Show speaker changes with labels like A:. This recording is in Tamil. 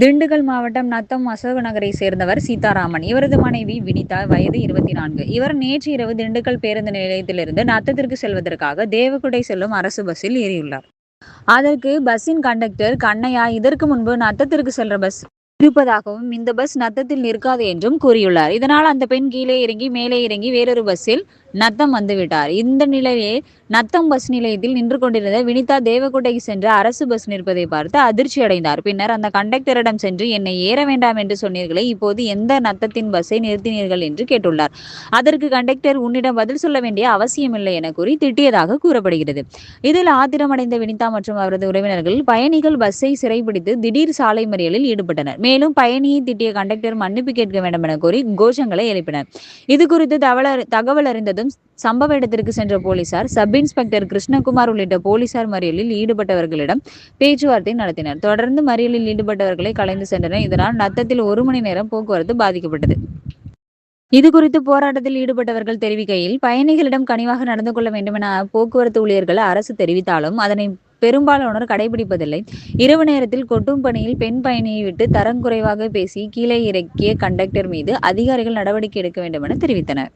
A: திண்டுக்கல் மாவட்டம் நத்தம் அசோக நகரை சேர்ந்தவர் சீதாராமன். இவரது மனைவி வினிதா வயது இருபத்தி நான்கு. இவர் நேற்று இரவு திண்டுக்கல் பேருந்து நிலையத்திலிருந்து நத்தத்திற்கு செல்வதற்காக தேவகுடை செல்லும் அரசு பஸ்ஸில் ஏறியுள்ளார். அதற்கு பஸ்ஸின் கண்டக்டர் கண்ணையா இதற்கு முன்பு நத்தத்திற்கு செல்ற பஸ் இருப்பதாகவும் இந்த பஸ் நத்தத்தில் நிற்காது என்றும் கூறியுள்ளார். இதனால் அந்த பெண் கீழே இறங்கி மேலே இறங்கி வேறொரு பஸ்ஸில் நத்தம் வந்துவிட்டார். இந்த நிலையிலே நத்தம் பஸ் நிலையத்தில் நின்று கொண்டிருந்த வினிதா தேவகோட்டைக்கு சென்று அரசு பஸ் நிற்பதை பார்த்து அதிர்ச்சி அடைந்தார். பின்னர் அந்த கண்டக்டரிடம் சென்று என்னை ஏற வேண்டாம் என்று சொன்னீர்களே இப்போது எந்த நத்தத்தின் பஸ்ஸை நிறுத்தினீர்கள்? என்று கேட்டுள்ளார். அதற்கு கண்டக்டர் உன்னிடம் பதில் சொல்ல வேண்டிய அவசியமில்லை என கூறி திட்டியதாக கூறப்படுகிறது. இதில் ஆத்திரமடைந்த வினிதா மற்றும் அவரது உறவினர்கள் பயணிகள் பஸ்ஸை சிறைபிடித்து திடீர் சாலை மறியலில் ஈடுபட்டனர். மேலும் பயணியை திட்டிய கண்டக்டர் மன்னிப்பு கேட்க வேண்டும் என கோரி கோஷங்களை எழுப்பினர். இது குறித்து தகவல் அறிந்ததும் சம்பவ இடத்திற்கு சென்ற போலீசார் சப் இன்ஸ்பெக்டர் கிருஷ்ணகுமார் உள்ளிட்ட போலீசார் மறியலில் ஈடுபட்டவர்களிடம் பேச்சுவார்த்தை நடத்தினர். தொடர்ந்து மறியலில் ஈடுபட்டவர்களை கலைந்து சென்றனர். இதனால் நத்தத்தில் ஒரு மணி நேரம் போக்குவரத்து பாதிக்கப்பட்டது. இது குறித்து போராட்டத்தில் ஈடுபட்டவர்கள் தெரிவிக்கையில் பயணிகளிடம் கனிவாக நடந்து கொள்ள வேண்டும் என போக்குவரத்து ஊழியர்கள் அரசு தெரிவித்தாலும் அதனை பெரும்பாலானோர் கடைபிடிப்பதில்லை. இரவு நேரத்தில் கொட்டும் பணியில் பெண் பயணியை விட்டு தரம் குறைவாக பேசி கீழே இறக்கிய கண்டக்டர் மீது அதிகாரிகள் நடவடிக்கை எடுக்க வேண்டும் என தெரிவித்தனர்.